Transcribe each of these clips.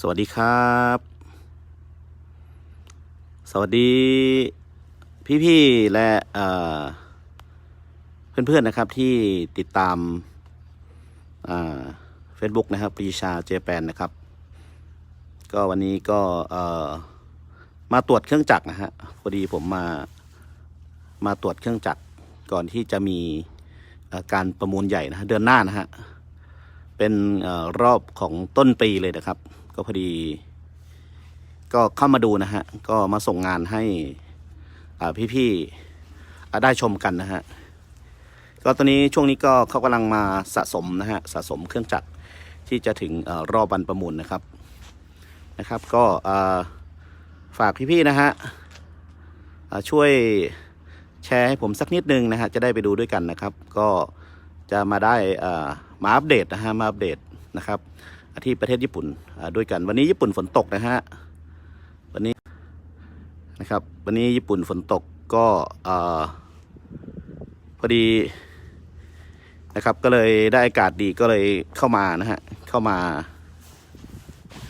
สวัสดีครับ สวัสดีพี่ๆและเอ่อเพื่อนๆนะครับที่ติดตามเฟซบุ๊กนะครับปรีชาเจแปนนะครับ ก็วันนี้ก็มาตรวจเครื่องจักรนะฮะพอดีผมมามาตรวจเครื่องจักรก่อนที่จะมีการประมูลใหญ่นะฮะเดือนหน้านะฮะเป็นอรอบของต้นปีเลยนะครับ ก็พอดี ก็เข้ามาดูนะฮะ ก็มาส่งงานให้อ่าพี่ๆอได้ชมกันนะฮะ ก็ตอนนี้ช่วงนี้ก็เขากำลังมาสะสมนะฮะ สะสมเครื่องจักรที่จะถึงอรอบวันประมูลนะครับนะครับ ก็ฝากพี่ๆนะฮะช่วยแชร์ให้ผมสักนิดนึงนะฮะจะได้ไปดูด้วยกันนะครับ ก็จะมาได้อ่อมาอัปเดตนะฮะมาอัปเดตนะครับ ที่ประเทศญี่ปุ่นด้วยกัน วันนี้ญี่ปุ่นฝนตกนะฮะวันนี้นะครับ วันนี้ญี่ปุ่นฝนตกก็อพอดีนะครับ ก็เลยได้อากาศดีก็เลยเข้ามานะฮะเข้ามา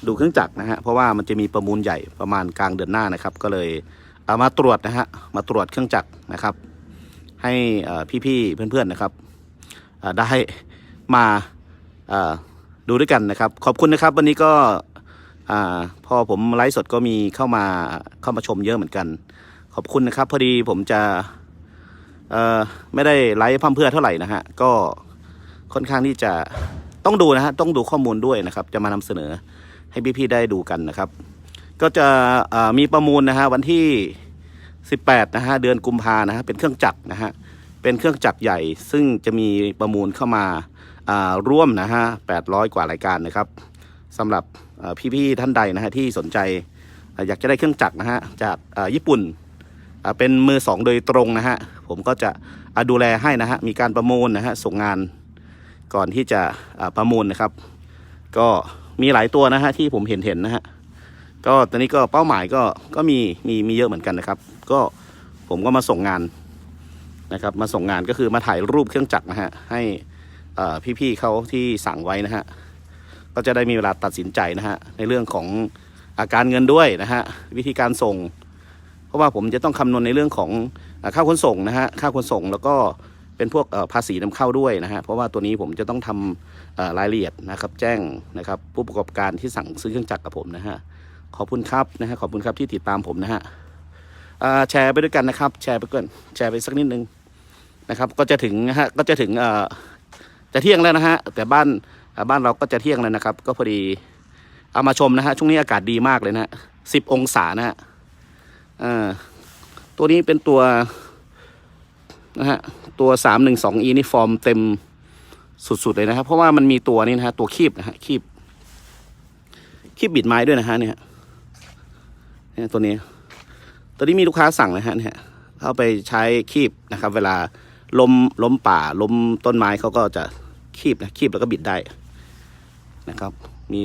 ดูเครื่องจักรนะฮะเพราะว่ามันจะมีประมูลใหญ่ประมาณกลางเดือนหน้านะครับ ก็เลยเอามาตรวจนะฮะมาตรวจเครื่องจักรนะครับ ให้พี่ๆเพื่อนๆนะครับได้มา ดูด้วยกันนะครับ ขอบคุณนะครับ วันนี้ก็พอผมไลฟ์สดก็มีเข้ามาเข้ามาชมเยอะเหมือนกัน ขอบคุณนะครับ พอดีผมจะไม่ได้ไลฟ์พั่มเพื่อเท่าไหร่นะฮะก็ค่อนข้างที่จะต้องดูนะฮะต้องดูข้อมูลด้วยนะครับ จะมานำเสนอให้พี่ๆได้ดูกันนะครับ ก็จะมีประมูลนะฮะวันที่ 18นะฮะเดือนกุมภานะฮะเป็นเครื่องจักรนะฮะเป็นเครื่องจักรใหญ่ ซึ่งจะมีประมูลเข้ามา ร่วมนะฮะ800 กว่ารายการนะครับสำหรับพี่ๆท่านใดนะฮะที่สนใจอยากจะได้เครื่องจักรนะฮะจากญี่ปุ่นเป็นมือสองโดยตรงนะฮะผมก็จะดูแลให้นะฮะมีการประมูลนะฮะส่งงานก่อนที่จะประมูลนะครับ ก็มีหลายตัวนะฮะที่ผมเห็นเห็นนะฮะก็ตอนนี้ก็เป้าหมายก็ก็มีมีมีเยอะเหมือนกันนะครับ ก็ผมก็มาส่งงานนะครับ มาส่งงานก็คือมาถ่ายรูปเครื่องจักรนะฮะให้ พี่ๆเขาที่สั่งไว้นะฮะก็จะได้มีเวลาตัดสินใจนะฮะในเรื่องของอาการเงินด้วยนะฮะวิธีการส่ง เพราะว่าผมจะต้องคำนวณในเรื่องของอ่าค่าขนส่งนะฮะค่าขนส่งแล้วก็เป็นพวกภาษีนำเข้าด้วยนะฮะเพราะว่าตัวนี้ผมจะต้องทำรายละเอียดนะครับ แจ้งนะครับ ผู้ประกอบการที่สั่งซื้อเครื่องจักรกับผมนะฮะขอบคุณครับนะฮะขอบคุณครับที่ติดตามผมนะฮะแชร์ไปด้วยกันนะครับ แชร์ไปก่อนแชร์ไปสักนิดนึงนะครับ ก็จะถึงนะฮะก็จะถึงเอ่อ จะเที่ยงแล้วนะฮะแต่บ้านบ้านเราก็จะเที่ยงแล้วนะครับ ก็พอดีเอามาชมนะฮะช่วงนี้อากาศดีมากเลยนะสิบองศานะฮะตัวนี้เป็นตัวนะฮะตัวสามหนึ่งสองอีนี่ฟอร์มเต็มสุดๆเลยนะครับ เพราะว่ามันมีตัวนี้นะฮะตัวคีบนะฮะคีบคีบบิดไม้ด้วยนะฮะเนี่ยเนี่ยตัวนี้ ตัวนี้มีลูกค้าสั่งนะฮะเนี่ยเอาไปใช้คีบนะครับ เวลา ล้มล้มป่าล้มต้นไม้เขาก็จะคีบนะคีบแล้วก็บิดได้นะครับ มี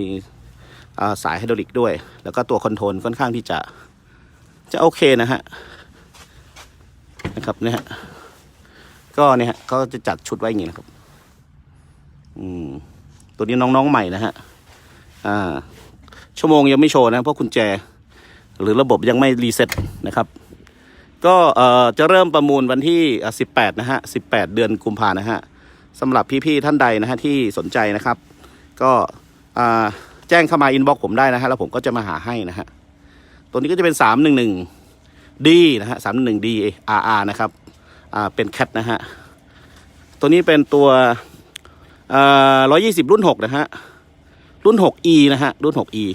สายไฮดรอลิกด้วย แล้วก็ตัวคอนโทรลค่อนข้างที่จะจะโอเคนะฮะนะครับเนี่ยฮะก็เนี่ยฮะเขาจะจัดชุดไว้อย่างนี้นะครับ อืมตัวนี้น้องๆใหม่นะฮะอ่าชั่วโมงยังไม่โชว์นะเพราะกุญแจ หรือระบบยังไม่รีเซ็ตนะครับ ก็เอ่อจะเริ่มประมูลวันที่ 18 นะฮะ 18 เดือนกุมภานะฮะสำหรับพี่ๆท่านใดนะฮะที่สนใจนะครับ ก็แจ้งเข้ามาอินบ็อกผมได้นะฮะแล้วผมก็จะมาหาให้นะฮะ ตัวนี้ก็จะเป็น 311 D นะฮะ 311 D RR นะครับเป็นแคทนะฮะ ตัวนี้เป็นตัวอ่า120รุ่น6นะฮะ รุ่น 6e นะฮะ รุ่น 6e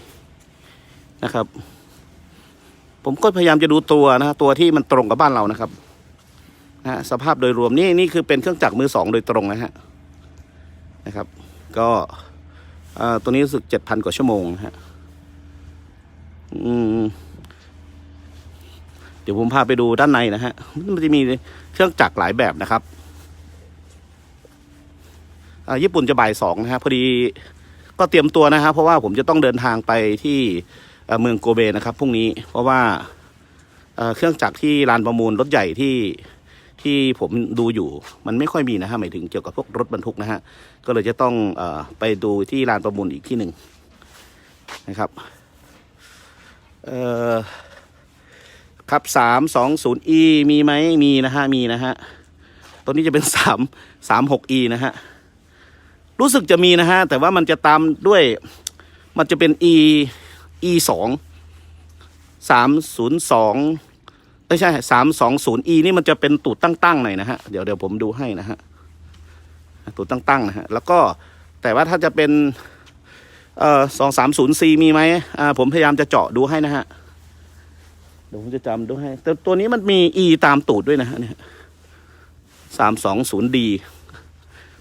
นะครับ ผมก็พยายามจะดูตัวนะตัวที่มันตรงกับบ้านเรานะครับนะสภาพโดยรวมนี่นี่คือเป็นเครื่องจักรมือสองโดยตรงนะฮะนะครับ ก็ตัวนี้รู้สึกเจ็ดพันกว่าชั่วโมงนะฮะเดี๋ยวผมพาไปดูด้านในนะฮะ มันจะมีเครื่องจักรหลายแบบนะครับญี่ปุ่นจะบ่ายสองนะฮะพอดีก็เตรียมตัวนะครับเพราะว่าผมจะต้องเดินทางไปที่ เมืองโกเบนะครับพรุ่งนี้เพราะว่าเครื่องจักรที่ลานประมูลรถใหญ่ที่ที่ผมดูอยู่มันไม่ค่อยมีนะฮะหมายถึงเกี่ยวกับพวกรถบรรทุกนะฮะก็เลยจะต้องอไปดูที่ลานประมูลอีกที่หนึ่งนะครับครับสามสองศูนย์ e มีไหมมีนะฮะมีนะฮะตัวนี้จะเป็นสามสามหก e นะฮะรู้สึกจะมีนะฮะแต่ว่ามันจะตามด้วยมันจะเป็น e e สองสามศูนย์สองไม่ใช่สามสองศูนย์ e นี่มันจะเป็นตูดตั้งๆหน่อยนะฮะ เดี๋ยวเดี๋ยวผมดูให้นะฮะ ตูดตั้งๆนะฮะ แล้วก็แต่ว่าถ้าจะเป็น เอ่อสองสามศูนย์ c มีไหมอ่าผมพยายามจะเจาะดูให้นะฮะ เดี๋ยวผมจะจำดูให้ แต่ตัวนี้มันมี e ตามตูดด้วยนะฮะเนี่ยสามสองศูนย์ d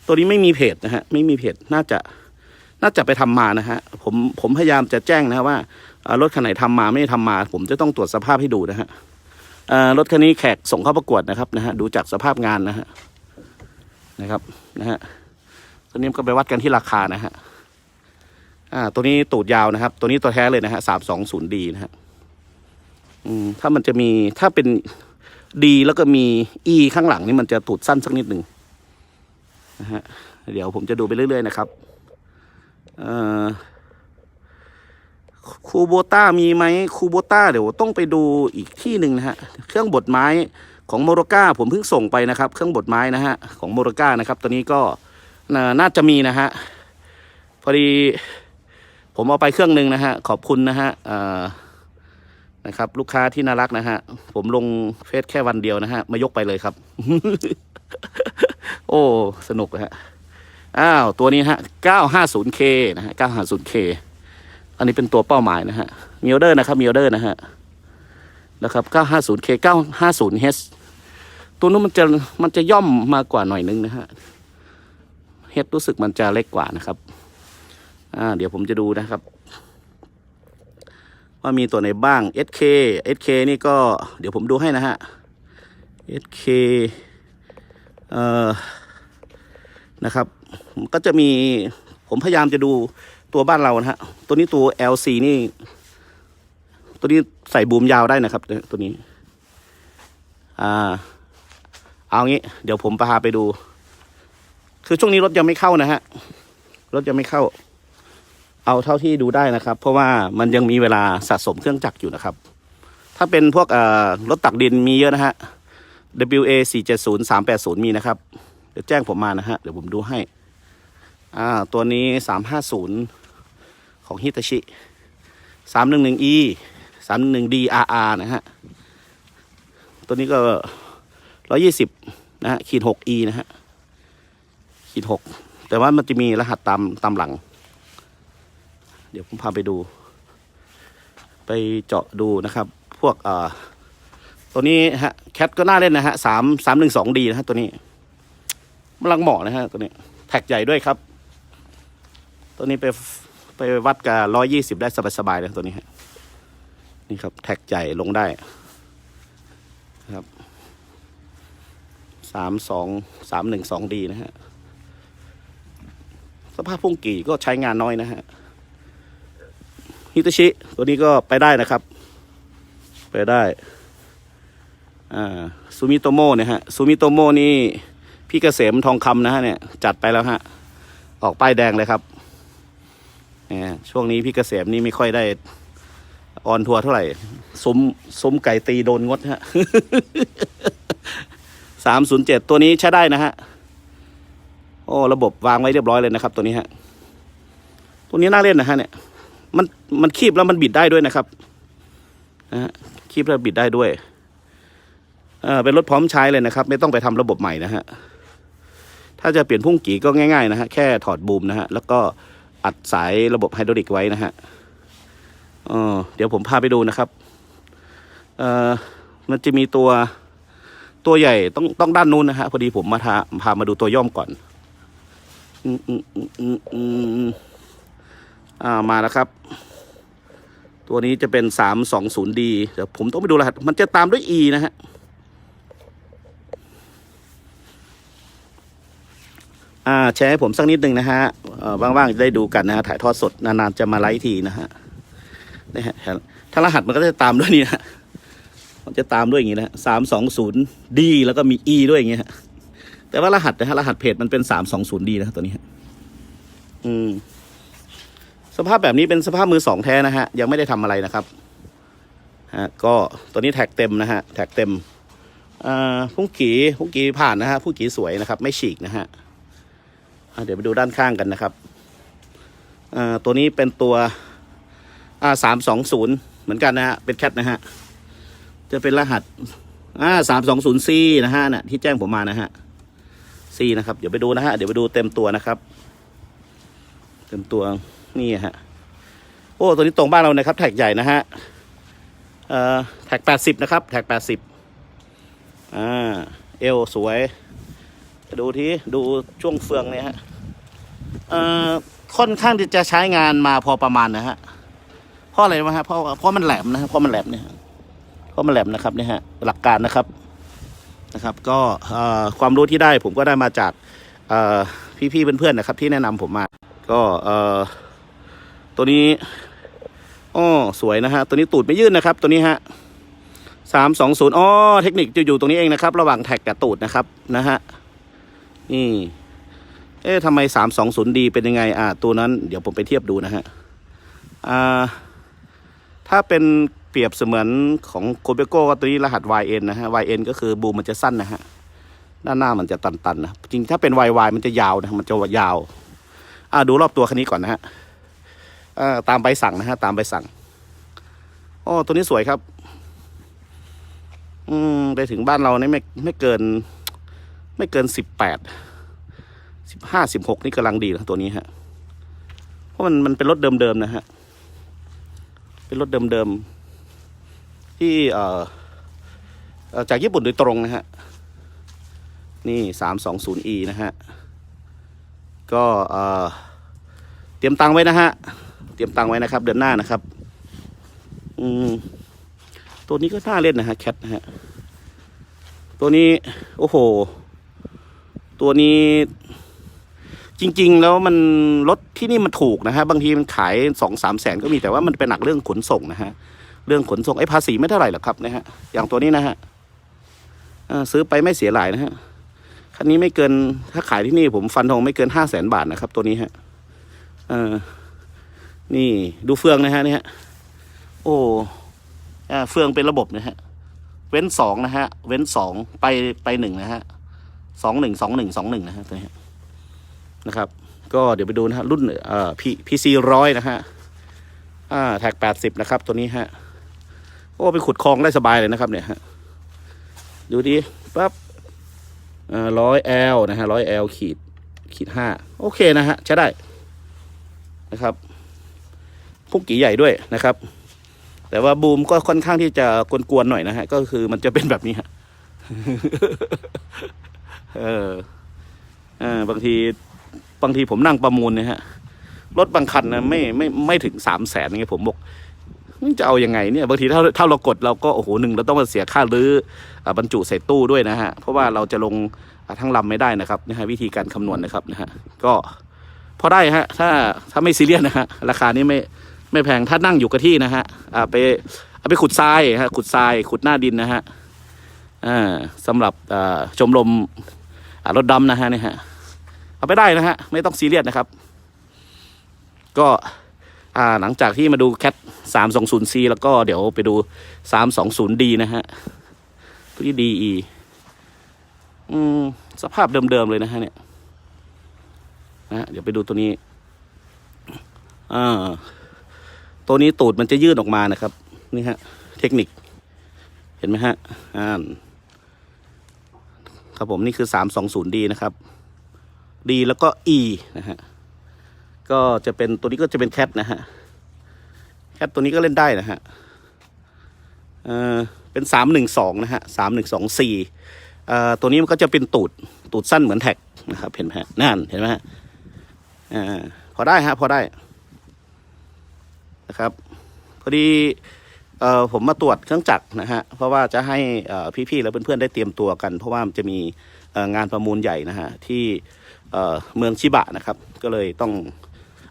ตัวนี้ไม่มีเพจนะฮะ ไม่มีเพจน่าจะ น่าจะไปทำมานะฮะผมผมพยายามจะแจ้งนะว่ารถคันไหนทำมาไม่ได้ทำมา ผมจะต้องตรวจสภาพให้ดูนะฮะรถคันนี้แขกส่งเข้าประกวดนะครับนะฮะดูจากสภาพงานนะฮะนะครับนะฮะตัวนี้ก็ไปวัดกันที่ราคานะฮะอ่าตัวนี้ตูดยาวนะครับ ตัวนี้ตัวแท้เลยนะฮะสามสองศูนย์ดีนะฮะอืมถ้ามันจะมีถ้าเป็นดีแล้วก็มี e ข้างหลังนี่มันจะตูดสั้นสักนิดหนึ่งนะฮะเดี๋ยวผมจะดูไปเรื่อย ๆ นะครับ คูโบต้ามีไหมคูโบต้าเดี๋ยวต้องไปดูอีกที่หนึ่งนะฮะ เครื่องบดไม้ของโมโรก้าผมเพิ่งส่งไปนะครับ เครื่องบดไม้นะฮะของโมโรก้านะครับตัวนี้ก็น่าจะมีนะฮะ พอดีผมเอาไปเครื่องหนึ่งนะฮะ ขอบคุณนะฮะนะครับ ลูกค้าที่น่ารักนะฮะ ผมลงเฟซแค่วันเดียวนะฮะ มายกไปเลยครับ โอ้ สนุกฮะ อ้าว ตัวนี้ฮะ 950K นะฮะ 950K อันนี้เป็นตัวเป้าหมายนะฮะมีออเดอร์นะครับมีออเดอร์นะฮะ นะครับ 950K 950H ตัวนู้นมันจะมันจะย่อมมากกว่าหน่อยนึงนะฮะ เฮดรู้สึกมันจะเล็กกว่านะครับ อ่า เดี๋ยวผมจะดูนะครับ ว่ามีตัวไหนบ้าง SK SK นี่ก็เดี๋ยวผมดูให้นะฮะ SK เอ่อ นะครับ ก็จะมีผมพยายามจะดูตัวบ้านเรานะฮะ ตัวนี้ตัว LC นี่ ตัวนี้ใส่บูมยาวได้นะครับ ตัวนี้ อ่า เอางี้ เดี๋ยวผมพาไปดู คือช่วงนี้รถยังไม่เข้านะฮะ รถยังไม่เข้า เอาเท่าที่ดูได้นะครับ เพราะว่ามันยังมีเวลาสะสมเครื่องจักรอยู่นะครับ ถ้าเป็นพวกรถตักดินมีเยอะนะฮะ WA 4 7 0 3 8 0 มีนะครับ เดี๋ยวแจ้งผมมานะฮะ เดี๋ยวผมดูให้ อ่าตัวนี้ 350 ของฮิตาชิ 311E 311 DRR นะฮะ ตัวนี้ก็ 120 นะฮะ ขีด 6E นะฮะ ขีด 6 แต่ว่ามันจะมีรหัสตามตามหลัง เดี๋ยวผมพาไปดู ไปเจาะดูนะครับ พวกเอ่อตัวนี้ฮะ แคทก็น่าเล่นนะฮะ3 312D นะฮะตัวนี้กำลังเหมาะนะฮะตัวนี้แท็กใหญ่ด้วยครับ ตัวนี้ไปไปวัดกับร้อยี่สิบได้สบายๆเลยตัวนี้ฮะนี่ครับแท็กใหญ่ลงได้ครับสามสองสามหนึ่งสองดีนะฮะ สภาพพุ่งกี่ก็ใช้งานน้อยนะฮะฮิตาชิ ตัวนี้ก็ไปได้นะครับ ไปได้อ่าซูมิโตโมเนี่ยฮะซูมิโตโมนี่พี่เกษมทองคำนะฮะเนี่ย จัดไปแล้วฮะ ออกป้ายแดงเลยครับ ช่วงนี้พี่เกษมนี่ไม่ค่อยได้ออนทัวร์เท่าไหร่ซุ้มซุ้มไก่ตีโดนงดฮะสามศูนย์เจ็ดตัวนี้ใช้ได้นะฮะ โอ้ ระบบวางไว้เรียบร้อยเลยนะครับ ตัวนี้ฮะ ตัวนี้น่าเล่นนะฮะเนี่ย มันมันคีบแล้วมันบิดได้ด้วยนะครับนะฮะคีบแล้วบิดได้ด้วย เออเป็นรถพร้อมใช้เลยนะครับ ไม่ต้องไปทำระบบใหม่นะฮะ ถ้าจะเปลี่ยนพุ่งกี่ก็ง่ายๆนะฮะ แค่ถอดบูมนะฮะ แล้วก็ อัดสายระบบไฮดรอลิกไว้นะฮะเออเดี๋ยวผมพาไปดูนะครับเออมันจะมีตัวตัวใหญ่ต้องต้องด้านนู้นนะฮะพอดีผมมาทาพามาดูตัวย่อมก่อนอืมอืมอืมอืมอ่ามาแล้วครับ ตัวนี้จะเป็นสามสองศูนย์ดีเดี๋ยวผมต้องไปดูรหัสมันจะตามด้วย E นะฮะ อ่าแชร์ให้ผมสักนิดหนึ่งนะฮะว่างๆจะได้ดูกันนะฮะถ่ายทอดสดนานๆจะมาไลฟ์ทีนะฮะนี่ฮะถ้ารหัสมันก็จะตามด้วยนี่นะมันจะตามด้วยอย่างงี้นะสามสองศูนย์ดีแล้วก็มี E ด้วยอย่างเงี้ยฮะแต่ว่ารหัสนะฮะรหัสเพจมันเป็นสามสองศูนย์ดีนะตัวนี้อืม สภาพแบบนี้เป็นสภาพมือสองแท้นะฮะ ยังไม่ได้ทำอะไรนะครับฮะก็ตัวนี้แท็กเต็มนะฮะ แท็กเต็มอ่าพุ่งกีพุ่งกีผ่านนะฮะพุ่งกีสวยนะครับ ไม่ฉีกนะฮะ เดี๋ยวไปดูด้านข้างกันนะครับตัวนี้เป็นตัวอ่าสามสองศูนย์เหมือนกันนะฮะ เป็นแคทนะฮะ จะเป็นรหัสอ่าสามสองศูนย์ซีนะฮะน่ะที่แจ้งผมมานะฮะซีนะครับ เดี๋ยวไปดูนะฮะ เดี๋ยวไปดูเต็มตัวนะครับ เต็มตัวนี่ฮะ โอ้ ตัวนี้ตรงบ้านเรานะครับ แท็กใหญ่นะฮะแท็กแปดสิบนะครับ แท็กแปดสิบอ่าเอวสวย ดูทีดูช่วงเฟืองเนี่ยฮะอ่อค่อนข้างที่จะใช้งานมาพอประมาณนะฮะเพราะอะไรวะฮะเพราะเพราะมันแหลมนะฮะเพราะมันแหลมเนี่ยเพราะมันแหลมนะครับเนี่ยฮะหลักการนะครับนะครับ ก็เอ่อความรู้ที่ได้ผมก็ได้มาจากเอ่พี่ๆเพื่อนๆนะครับ ที่แนะนำผมมา ก็เอ่อตัวนี้อ้อสวยนะฮะตัวนี้ตูดไม่ยื่นนะครับ ตัวนี้ฮะสามสองศูนย์อ๋อเทคนิคจะอยู่ตรงนี้เองนะครับ ระหว่างแท็กกับตูดนะครับนะฮะ นี่เอ๊ะทำไมสามสองศูนย์ดีเป็นยังไง อ่า ตัวนั้นเดี๋ยวผมไปเทียบดูนะฮะ อ่า ถ้าเป็นเปรียบเสมือนของโคเบโก้ก็ตัวนี้รหัส YN นะฮะ YN ก็คือบูมมันจะสั้นนะฮะ ด้านหน้ามันจะตันๆนะ จริงถ้าเป็น YY มันจะยาวนะ มันจะยาว อ่าดูรอบตัวคันนี้ก่อนนะฮะ อ่า ตามใบสั่งนะฮะ ตามใบสั่งโอ้ตัวนี้สวยครับ อืม ไปถึงบ้านเราเนี่ยไม่ไม่เกิน ไม่เกินสิบแปดสิบห้าสิบหกนี่กำลังดีนะตัวนี้ฮะ เพราะมันมันเป็นรถเดิมๆนะฮะ เป็นรถเดิมๆที่เอ่อจากญี่ปุ่นโดยตรงนะฮะ นี่สามสองศูนย์ e นะฮะ ก็เอ่อเตรียมตังไว้นะฮะ เตรียมตังไว้นะครับ เดือนหน้านะครับ อืม ตัวนี้ก็น่าเล่นนะฮะแคทนะฮะ ตัวนี้ โอ้โห ตัวนี้จริง ๆ แล้วมันรถที่นี่มันถูกนะฮะ บางทีมันขายสองสามแสนก็มีแต่ว่ามันเป็นหนักเรื่องขนส่งนะฮะ เรื่องขนส่งไอ้ภาษีไม่เท่าไหร่หรอกครับนะฮะ อย่างตัวนี้นะฮะซื้อไปไม่เสียหลายนะฮะ คันนี้ไม่เกินถ้าขายที่นี่ผมฟันธงไม่เกินห้าแสนบาทนะครับ ตัวนี้ฮะเออนี่ดูเฟืองนะฮะนี่ฮะ โอ้อ่าเฟืองเป็นระบบนะฮะ เว้นสองนะฮะ เว้นสองไปไปหนึ่งนะฮะ สองหนึ่งสองหนึ่งสองหนึ่งนะฮะตัวนี้นะครับ ก็เดี๋ยวไปดูนะฮะรุ่นเอ่อพีพีซีร้อยนะฮะอ่าแท็กแปดสิบนะครับ ตัวนี้ฮะโอ้ไปขุดคลองได้สบายเลยนะครับ เนี่ยฮะดูดิปั๊บร้อยแอลนะฮะร้อยแอลขีดขีดห้าโอเคนะฮะใช้ได้นะครับพุ่งกี่ใหญ่ด้วยนะครับ แต่ว่าบูมก็ค่อนข้างที่จะกวนๆหน่อยนะฮะ ก็คือมันจะเป็นแบบนี้ฮะ เออเออบางทีบางทีผมนั่งประมูลเนี่ยฮะรถบางคันนะไม่ไม่ไม่ถึงสามแสนไงผมบอกจะเอายังไงเนี่ยบางทีถ้าถ้าเรากดเราก็โอ้โหหนึ่งเราต้องมาเสียค่ารื้อบรรจุใส่ตู้ด้วยนะฮะเพราะว่าเราจะลงทั้งลำไม่ได้นะครับนะฮะวิธีการคำนวณนะครับนะฮะก็พอได้ฮะถ้าถ้าไม่ซีเรียสนะฮะราคานี้ไม่ไม่แพงถ้านั่งอยู่กับที่นะฮะอ่าไปเอาไปขุดทรายฮะขุดทรายขุดหน้าดินนะฮะ สำหรับชมรมรถดำนะฮะนี่ฮะเอาไปได้นะฮะไม่ต้องซีเรียสนะครับ ก็หลังจากที่มาดูแคทสามสองศูนย์ซีแล้วก็เดี๋ยวไปดูสามสองศูนย์ดีนะฮะตัวนี้ดีอีอืมสภาพเดิมๆเลยนะฮะเนี่ยนะฮะเดี๋ยวไปดูตัวนี้อ่าตัวนี้ตูดมันจะยืดออกมานะครับ นี่ฮะ เทคนิค เห็นไหมฮะอ่า ครับผมนี่คือสามสองศูนย์ดีนะครับดีแล้วก็ E นะฮะก็จะเป็นตัวนี้ก็จะเป็นแคทนะฮะแคทตัวนี้ก็เล่นได้นะฮะเอ่อเป็นสามหนึ่งสองนะฮะสามหนึ่งสองสี่เอ่อตัวนี้มันก็จะเป็นตูดตูดสั้นเหมือนแท็กนะครับเห็นไหมฮะนั่นเห็นไหมฮะอ่าพอได้ฮะพอได้นะครับ พอดี ผมมาตรวจเครื่องจักรนะฮะเพราะว่าจะให้พี่ๆและเพื่อนๆได้เตรียมตัวกัน เพราะว่ามันจะมีงานประมูลใหญ่นะฮะที่เมืองชิบะนะครับ ก็เลยต้อง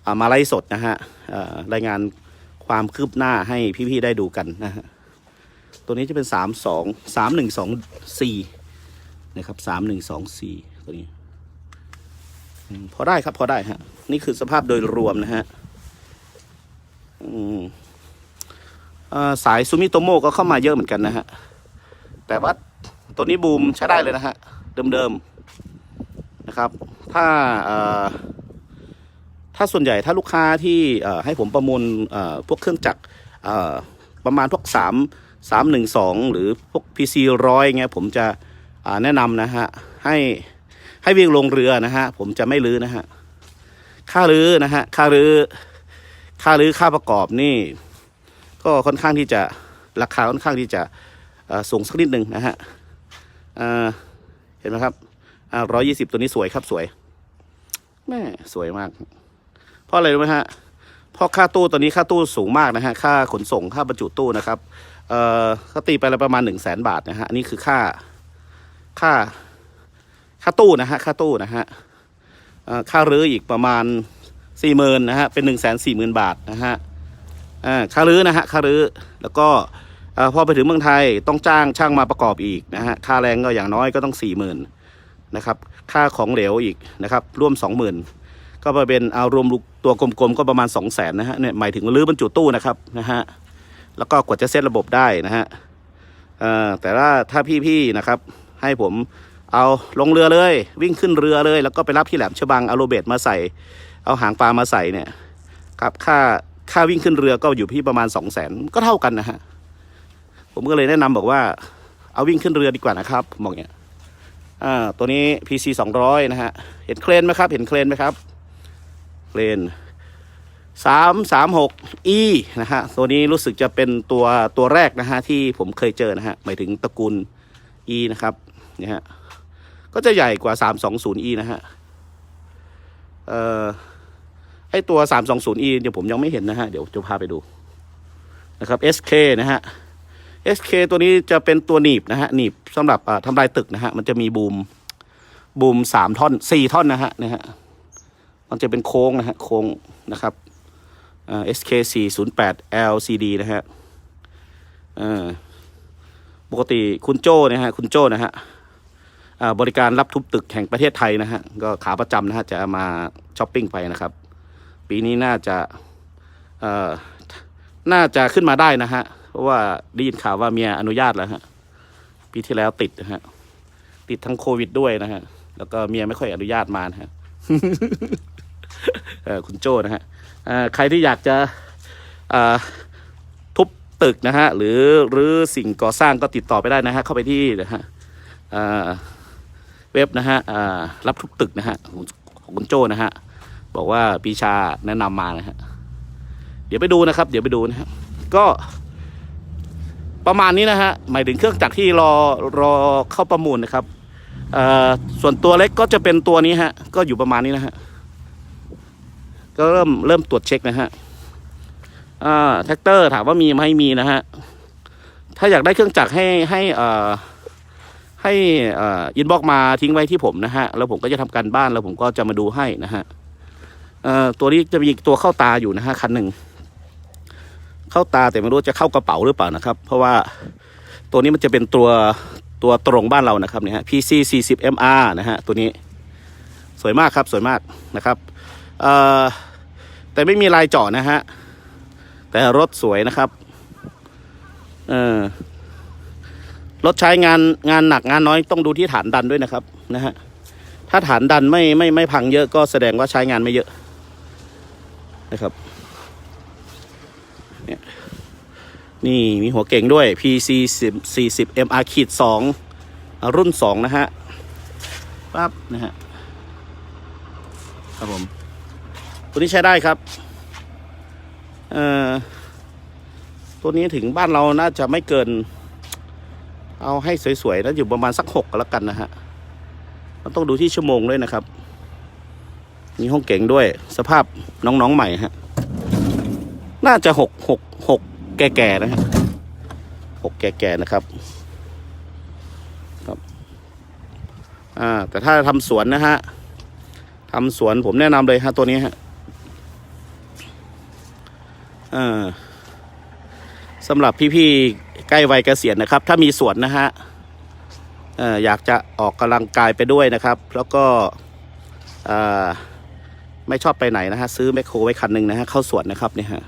เอามาไล่สดนะฮะรายงานความคืบหน้าให้พี่ๆได้ดูกันนะฮะตัวนี้จะเป็นสามสองสามหนึ่งสองสี่นะครับสามหนึ่งสองสี่ตัวนี้พอได้ครับพอได้ฮะนี่คือสภาพโดยรวมนะฮะอืม สายซูมิโตโมก็เข้ามาเยอะเหมือนกันนะฮะ แต่ว่าตัวนี้บูมใช้ได้เลยนะฮะ เดิมๆนะครับ ถ้าถ้าส่วนใหญ่ถ้าลูกค้าที่ให้ผมประมูลพวกเครื่องจักรประมาณพวกสามสามหนึ่งสองหรือพวก PC ร้อยเงี้ยผมจะแนะนำนะฮะ ให้ให้วิ่งลงเรือนะฮะ ผมจะไม่ลื้อนะฮะ ค่ารื้อนะฮะ ค่ารื้อค่ารื้อค่าประกอบนี่ ก็ค่อนข้างที่จะราคาค่อนข้างที่จะสูงสักนิดหนึ่งนะฮะเห็นไหมครับร้อยยี่สิบตัวนี้สวยครับสวยแม่สวยมาก เพราะอะไรรู้ไหมฮะเพราะค่าตู้ตัวนี้ค่าตู้สูงมากนะฮะค่าขนส่งค่าบรรจุตู้นะครับเอ่อเขาตีไปแล้วประมาณหนึ่งแสนบาทนะฮะอันนี้คือค่าค่าค่าตู้นะฮะค่าตู้นะฮะค่ารื้ออีกประมาณสี่หมื่นนะฮะเป็นหนึ่งแสนสี่หมื่นบาทนะฮะ คารื้อนะฮะคารื้อแล้วก็พอไปถึงเมืองไทยต้องจ้างช่างมาประกอบอีกนะฮะค่าแรงก็อย่างน้อยก็ต้องสี่หมื่นนะครับค่าของเหลวอีกนะครับร่วมสองหมื่นก็ไปเป็นเอารวมตัวกลมๆก็ประมาณสองแสนนะฮะเนี่ยหมายถึงรื้อบรรจุตู้นะครับนะฮะแล้วก็กว่าจะเซตระบบได้นะฮะแต่ว่าถ้าพี่ๆนะครับ ให้ผมเอาลงเรือเลย วิ่งขึ้นเรือเลย แล้วก็ไปรับที่แหลมฉบังเอาโรเบตมาใส่ เอาหางปลามาใส่เนี่ยครับค่า ค่าวิ่งขึ้นเรือก็อยู่ที่ประมาณสองแสนก็เท่ากันนะฮะ ผมก็เลยแนะนำบอกว่า เอาวิ่งขึ้นเรือดีกว่านะครับบอกเนี่ยอ่าตัวนี้ PC 200นะฮะ เห็นเครนไหมครับ เห็นเครนไหมครับเลนสามสามหก e นะฮะ ตัวนี้รู้สึกจะเป็นตัวตัวแรกนะฮะที่ผมเคยเจอนะฮะ หมายถึงตระกูล e นะครับเนี่ยฮะ ก็จะใหญ่กว่า 320e นะฮะ เอ่อ ไอตัว 320e เดี๋ยวผมยังไม่เห็นนะฮะ เดี๋ยวจะพาไปดูนะครับ SK นะฮะ SK ตัวนี้จะเป็นตัวหนีบนะฮะ หนีบสำหรับทำลายตึกนะฮะ มันจะมีบูมบูมสามท่อนสี่ท่อนนะฮะนะฮะ มันจะเป็นโค้งนะฮะ โค้งนะครับอ่า SK 4 0 8 LCD นะฮะปกติคุณโจ้นะฮะ คุณโจ้นะฮะบริการรับทุบตึกแห่งประเทศไทยนะฮะ ก็ขาประจำนะฮะ จะมาช้อปปิ้งไปนะครับ ปีนี้น่าจะน่าจะขึ้นมาได้นะฮะ เพราะว่าได้ยินข่าวว่าเมียอนุญาตแล้วฮะ ปีที่แล้วติดนะฮะ ติดทั้งโควิดด้วยนะฮะ แล้วก็เมียไม่ค่อยอนุญาตมานะฮะเออคุณโจ้นะฮะอ่อใครที่อยากจะอ่อทุบตึกนะฮะ หรือหรือสิ่งก่อสร้างก็ติดต่อไปได้นะฮะ เข้าไปที่นะฮะเอ่อเว็บนะฮะอ่อรับทุบตึกนะฮะของของคุณโจ้นะฮะ บอกว่าปีชาแนะนำมานะฮะเดี๋ยวไปดูนะครับ เดี๋ยวไปดูนะฮะก็ประมาณนี้นะฮะหมายถึงเครื่องจักรที่รอรอเข้าประมูลนะครับส่วนตัวเล็กก็จะเป็นตัวนี้ฮะ ก็อยู่ประมาณนี้นะฮะ ก็เริ่มเริ่มตรวจเช็คนะฮะแท็กเตอร์ถามว่ามีไหมมีนะฮะ ถ้าอยากได้เครื่องจักรให้ให้ให้อินบ็อกมาทิ้งไว้ที่ผมนะฮะ แล้วผมก็จะทำการบ้านแล้วผมก็จะมาดูให้นะฮะ เอ่อตัวนี้จะมีตัวเข้าตาอยู่นะฮะคันหนึ่งเข้าตาแต่ไม่รู้จะเข้ากระเป๋าหรือเปล่านะครับ เพราะว่าตัวนี้มันจะเป็นตัวตัวตรงบ้านเรานะครับเนี่ยฮะ PC 40 MR นะฮะตัวนี้สวยมากครับสวยมากนะครับเอ่อแต่ไม่มีลายเจาะนะฮะแต่รถสวยนะครับเออรถใช้งานงานหนักงานน้อยต้องดูที่ฐานดันด้วยนะครับนะฮะถ้าฐานดันไม่ไม่ไม่พังเยอะก็แสดงว่าใช้งานไม่เยอะ นะครับเนี่ยนี่มีหัวเก่งด้วย PC 10 40 MR ขีด2รุ่น 2 นะฮะปั๊บนะฮะครับผม ตัวนี้ใช้ได้ครับ เอ่อ ตัวนี้ถึงบ้านเราน่าจะไม่เกิน เอาให้สวยๆแล้วอยู่ประมาณสักหกก็แล้วกันนะฮะ มันต้องดูที่ชั่วโมงด้วยนะครับ มีห้องเก่งด้วย สภาพน้องๆใหม่ฮะ น่าจะหกหกหกแก่ๆนะฮะหกแก่ๆนะครับ ครับ อ่า แต่ถ้าทำสวนนะฮะทำสวนผมแนะนำเลยฮะตัวนี้ฮะอ่าสำหรับพี่ๆใกล้วัยเกษียณนะครับ ถ้ามีสวนนะฮะอ่ออยากจะออกกำลังกายไปด้วยนะครับ แล้วก็อ่า ไม่ชอบไปไหนนะฮะซื้อแมคโครไว้คันหนึ่งนะฮะเข้าสวนนะครับเนี่ยฮะ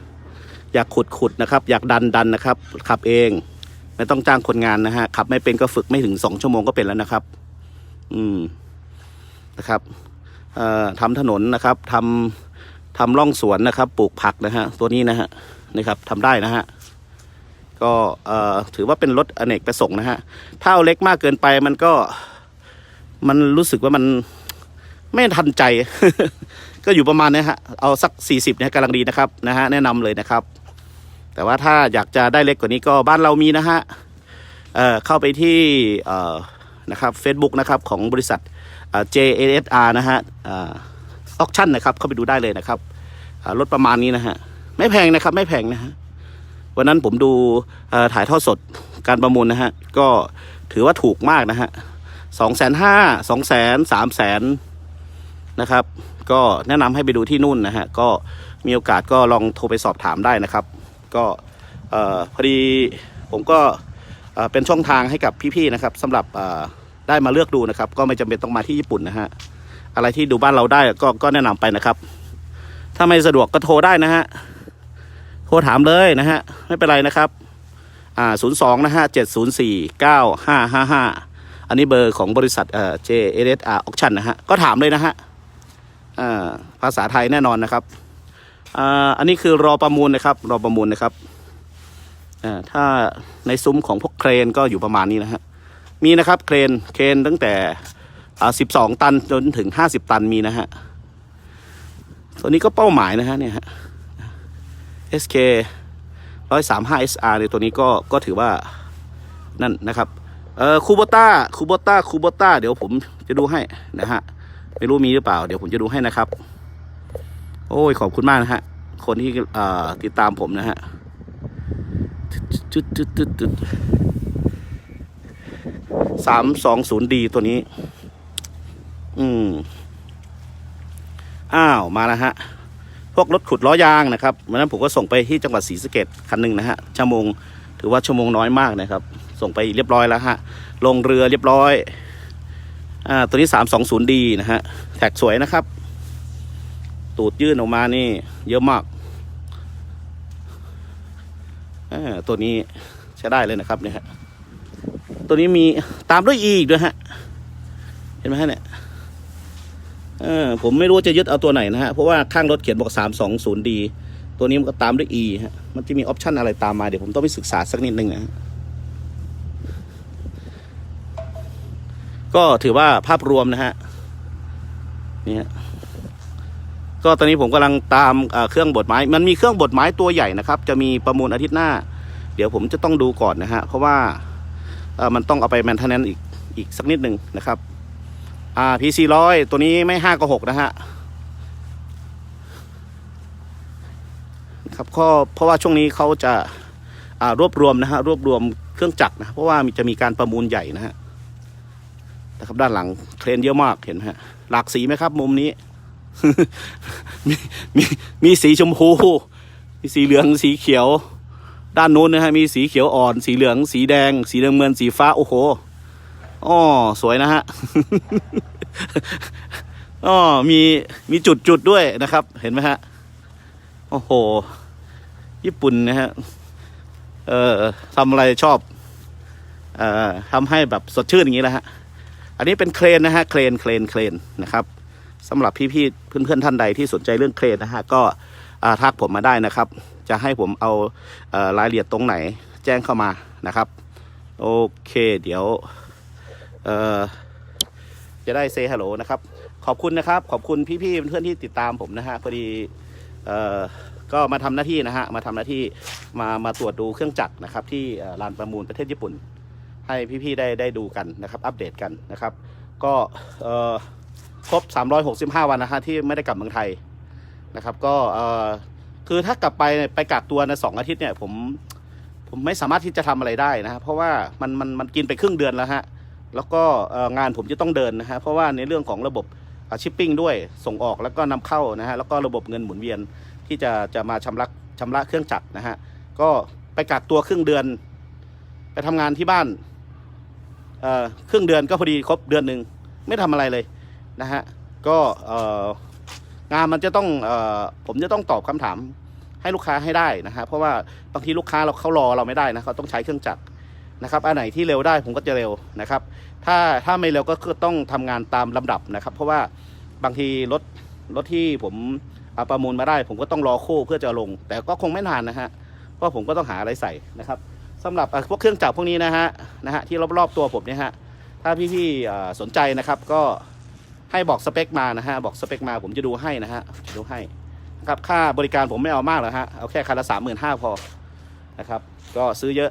อยากขุดขุดนะครับ อยากดันดันนะครับ ขับเอง ไม่ต้องจ้างคนงานนะฮะขับไม่เป็นก็ฝึกไม่ถึงสองชั่วโมงก็เป็นแล้วนะครับ อืมนะครับเอ่อทำถนนนะครับทำทำร่องสวนนะครับ ปลูกผักนะฮะตัวนี้นะฮะนี่ครับทำได้นะฮะก็เอ่อถือว่าเป็นรถอเนกประสงค์นะฮะถ้าเอาเล็กมากเกินไปมันก็ มันรู้สึกว่ามันไม่ทันใจ ก็อยู่ประมาณนี้ฮะเอาสักสี่สิบเนี่ยกำลังดีนะครับนะฮะแนะนำเลยนะครับ แต่ว่าถ้าอยากจะได้เล็กกว่านี้ก็บ้านเรามีนะฮะเอ่อเข้าไปที่เอ่อนะครับ Facebook นะครับของบริษัท JASR นะฮะออคชั่นนะครับเข้าไปดูได้เลยนะครับรถประมาณนี้นะฮะไม่แพงนะครับไม่แพงนะฮะวันนั้นผมดูถ่ายทอดสดการประมูลนะฮะก็ถือว่าถูกมากนะฮะสองแสนห้าสองแสนสามแสน นะครับ ก็แนะนำให้ไปดูที่นู่นนะฮะก็มีโอกาสก็ลองโทรไปสอบถามได้นะครับ ก็พอดีผมก็เป็นช่องทางให้กับพี่ๆนะครับสำหรับได้มาเลือกดูนะครับ ก็ไม่จำเป็นต้องมาที่ญี่ปุ่นนะฮะอะไรที่ดูบ้านเราได้ก็ก็แนะนำไปนะครับ ถ้าไม่สะดวกก็โทรได้นะฮะโทรถามเลยนะฮะไม่เป็นไรนะครับอ่าศูนย์สองนะฮะเจ็ดศูนย์สี่เก้าห้าห้าห้าอันนี้เบอร์ของบริษัทเอ่อ JSR Auction นะฮะก็ถามเลยนะฮะ ภาษาไทยแน่นอนนะครับอันนี้คือรอประมูลนะครับ รอประมูลนะครับถ้าในซุ้มของพวกเครนก็อยู่ประมาณนี้นะฮะมีนะครับเครนเครนตั้งแต่อ่าสิบสองตันจนถึงห้าสิบตันมีนะฮะตัวนี้ก็เป้าหมายนะฮะเนี่ยฮะ SK ร้อยสามห้า SR ในตัวนี้ก็ก็ถือว่านั่นนะครับเออคูโบต้าคูโบต้าคูโบต้าเดี๋ยวผมจะดูให้นะฮะ ไม่รู้มีหรือเปล่า เดี๋ยวผมจะดูให้นะครับ โอ้ยขอบคุณมากนะฮะ คนที่เอ่อติดตามผมนะฮะจุดจุดจุดจุดสามสองศูนย์ดีตัวนี้ อืม อ้าว มาแล้วฮะ พวกรถขุดล้อยางนะครับวันนั้นผมก็ส่งไปที่จังหวัดศรีสะเกดคันหนึ่งนะฮะ ชั่วโมง ถือว่าชั่วโมงน้อยมากนะครับ ส่งไปเรียบร้อยแล้วฮะ ลงเรือเรียบร้อย อ่าตัวนี้สามสองศูนย์ดีนะฮะ แท็กสวยนะครับ ตูดยื่นออกมานี่ เยอะมากเออตัวนี้ใช้ได้เลยนะครับเนี่ยฮะ ตัวนี้มีตามด้วย E อีกด้วยฮะ เห็นไหมฮะเนี่ยเออผมไม่รู้จะยึดเอาตัวไหนนะฮะ เพราะว่าข้างรถเขียนบอกสามสองศูนย์ดีตัวนี้มันก็ตามด้วย E ฮะ มันจะมีออปชันอะไรตามมาเดี๋ยวผมต้องไปศึกษาสักนิดนึงนะฮะ ก็ถือว่าภาพรวมนะฮะนี่ฮะก็ตอนนี้ผมกำลังตามเครื่องบดไม้ มันมีเครื่องบดไม้ตัวใหญ่นะครับ จะมีประมูลอาทิตย์หน้า เดี๋ยวผมจะต้องดูก่อนนะฮะ เพราะว่ามันต้องเอาไปแมนเทนแนนอีกอีกสักนิดหนึ่งนะครับอ่า PC ร้อยตัวนี้ไม่ห้าก็หกนะฮะครับก็เพราะว่าช่วงนี้เขาจะารวบรวมนะฮะรวบรวมเครื่องจักรนะเพราะว่ามีจะมีการประมูลใหญ่นะฮะ นะครับด้านหลังเทรนเยอะมากเห็นไหมฮะหลากสีไหมครับ มุมนี้ มีมีมีสีชมพู มีสีเหลืองสีเขียว ด้านนู้นนะฮะมีสีเขียวอ่อน สีเหลือง สีแดง สีเหลืองเงินสีฟ้าโอ้โหอ๋อสวยนะฮะอ๋อมีมีจุดจุดๆด้วยนะครับ เห็นไหมฮะโอ้โห ญี่ปุ่นนะฮะเอ่อทำอะไรชอบ เอ่อทำให้แบบสดชื่นอย่างนี้แหละฮะ อันนี้เป็นเครนนะฮะเครนเครนเครนนะครับสำหรับพี่ๆเพื่อนๆท่านใดที่สนใจเรื่องเครนนะฮะก็ทักผมมาได้นะครับ จะให้ผมเอาเอรายละเอียดตรงไหนแจ้งเข้ามานะครับ โอเคเดี๋ยวเอ่อจะได้เซฮัลโหลนะครับ ขอบคุณนะครับ ขอบคุณพี่ๆเพื่อนๆที่ติดตามผมนะฮะพอดีเอ่อก็มาทำหน้าที่นะฮะมาทำหน้าที่มามาตรวจดูเครื่องจักรนะครับ ที่ลานประมูลประเทศญี่ปุ่น ให้พี่ๆได้ได้ดูกันนะครับ อัปเดตกันนะครับ ก็เอ่อครบ 365 วันนะฮะที่ไม่ได้กลับเมืองไทยนะครับ ก็คือถ้ากลับไปไปกักตัวในสองอาทิตย์เนี่ยผมผมไม่สามารถที่จะทำอะไรได้นะฮะเพราะว่ามันมันมันกินไปครึ่งเดือนแล้วฮะแล้วก็งานผมจะต้องเดินนะฮะเพราะว่าในเรื่องของระบบชิปปิ้งด้วยส่งออกแล้วก็นำเข้านะฮะแล้วก็ระบบเงินหมุนเวียนที่จะจะมาชำระชำระเครื่องจักรนะฮะก็ไปกักตัวครึ่งเดือน ไปทำงานที่บ้าน ครึ่งเดือนก็พอดีครบเดือนหนึ่งไม่ทำอะไรเลยนะฮะก็งานมันจะต้องออผมจะต้องตอบคำถามให้ลูกค้าให้ได้นะฮะเพราะว่าบางทีลูกค้าเราเขารอเราไม่ได้นะเขาต้องใช้เครื่องจักรนะครับอันไหนที่เร็วได้ผมก็จะเร็วนะครับ ถ้าถ้าไม่เร็วก็ต้องทำงานตามลำดับนะครับ เพราะว่าบางทีรถรถที่ผมอประมูลมาได้ ผมก็ต้องรอคู่เพื่อจะลง แต่ก็คงไม่นานนะฮะเพราะผมก็ต้องหาอะไรใส่นะครับ สำหรับพวกเครื่องจักรพวกนี้นะฮะนะฮะที่รอบๆตัวผมเนี่ยฮะถ้าพี่ๆสนใจนะครับก็ให้บอกสเปคมานะฮะบอกสเปคมาผมจะดูให้นะฮะจะดูให้นะครับค่าบริการผมไม่เอามากหรอกฮะเอาแค่คันละสามหมื่นห้าพอนะครับก็ซื้อเยอะ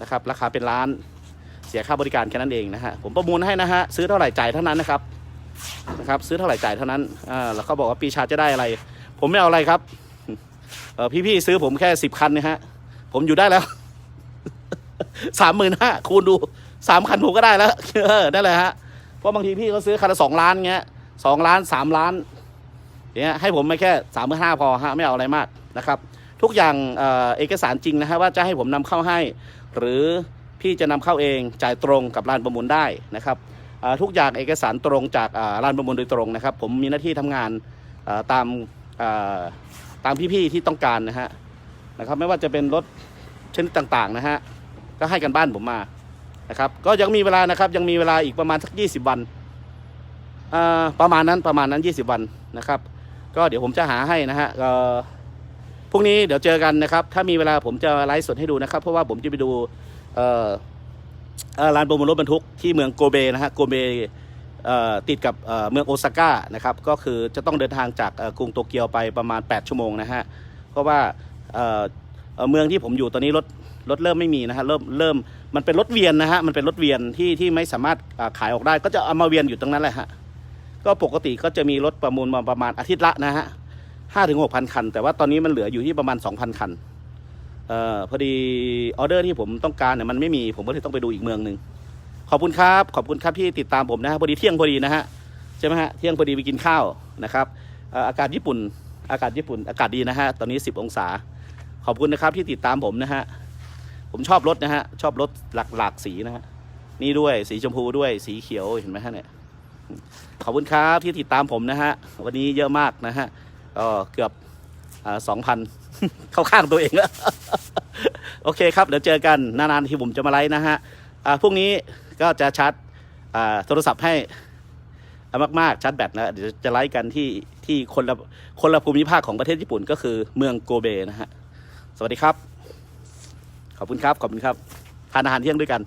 นะครับราคาเป็นล้านเสียค่าบริการแค่นั้นเองนะฮะผมประมูลให้นะฮะซื้อเท่าไหร่จ่ายเท่านั้นนะครับนะครับซื้อเท่าไหร่จ่ายเท่านั้นอ่าแล้วเขาบอกว่าปีชาจะได้อะไร ผมไม่เอาอะไรครับเออพี่ๆซื้อผมแค่สิบคันนะฮะผมอยู่ได้แล้ว สามหมื่นห้าคูณดูสามคันผมก็ได้แล้วเออได้เลยฮะเพราะบางทีพี่เขาซื้อคันละสองล้านเงี้ยสองล้านสามล้านเงี้ยให้ผมไม่แค่สามหมื่นห้าพอฮะไม่เอาอะไรมากนะครับ ทุกอย่างเอเอกสารจริงนะฮะว่าจะให้ผมนำเข้าให้ หรือพี่จะนำเข้าเองจ่ายตรงกับร้านประมูลได้นะครับทุกอย่างเอกสารตรงจากร้านประมูลโดยตรงนะครับ ผมมีหน้าที่ทำงานตามตามพี่ๆที่ต้องการนะฮะนะครับ ไม่ว่าจะเป็นรถชนิดต่างๆนะฮะ ก็ให้กันบ้านผมมานะครับ ก็ยังมีเวลานะครับ ยังมีเวลาอีกประมาณสัก 20 วันประมาณนั้นประมาณนั้น 20 วันนะครับ ก็เดี๋ยวผมจะหาให้นะฮะพรุ่งนี้เดี๋ยวเจอกันนะครับ ถ้ามีเวลาผมจะไลฟ์สดให้ดูนะครับ เพราะว่าผมจะไปดูเอ่อเอ่อร้านประมูลรถบรรทุกที่เมืองโกเบนะฮะโกเบติดกับเมืองโอซาก้านะครับ ก็คือจะต้องเดินทางจากกรุงโตเกียวไปประมาณ 8 ชั่วโมงนะฮะ เพราะว่าเมืองที่ผมอยู่ตอนนี้รถ รถเริ่มไม่มีนะฮะเริ่มเริ่มมันเป็นรถเวียนนะฮะมันเป็นรถเวียนที่ที่ไม่สามารถขายออกได้ ก็จะเอามาเวียนอยู่ตรงนั้นแหละฮะก็ปกติก็จะมีรถประมูลมาประมาณอาทิตย์ละนะฮะห้าถึงหกพันคัน แต่ว่าตอนนี้มันเหลืออยู่ที่ประมาณสองพันคันเอ่อพอดีออเดอร์ที่ผมต้องการเนี่ยมันไม่มีผมก็เลยต้องไปดูอีกเมืองหนึ่งขอบคุณครับขอบคุณครับที่ติดตามผมนะฮะพอดีเที่ยงพอดีนะฮะใช่ไหมฮะเที่ยงพอดีไปกินข้าวนะครับอากาศญี่ปุ่น อากาศญี่ปุ่น อากาศดีนะฮะตอนนี้สิบองศา ขอบคุณนะครับที่ติดตามผมนะฮะ ผมชอบรถนะฮะ ชอบรถหลากหลากสีนะฮะ นี่ด้วยสีชมพูด้วยสีเขียวเห็นไหมฮะเนี่ย ขอบคุณครับที่ติดตามผมนะฮะ วันนี้เยอะมากนะฮะก็เกือบสองพันเข้าข้างตัวเองโอเคครับ เดี๋ยวเจอกันนานๆที่ผมจะมาไลฟ์นะฮะพรุ่งนี้ก็จะชาร์จโทรศัพท์ให้มากๆชาร์จแบตนะเดี๋ยวจะไลฟ์กันที่ที่คนละคนละภูมิภาคของประเทศญี่ปุ่นก็คือเมืองโกเบนะฮะ สวัสดีครับ ขอบคุณครับ ขอบคุณครับ ทานอาหารเที่ยงด้วยกัน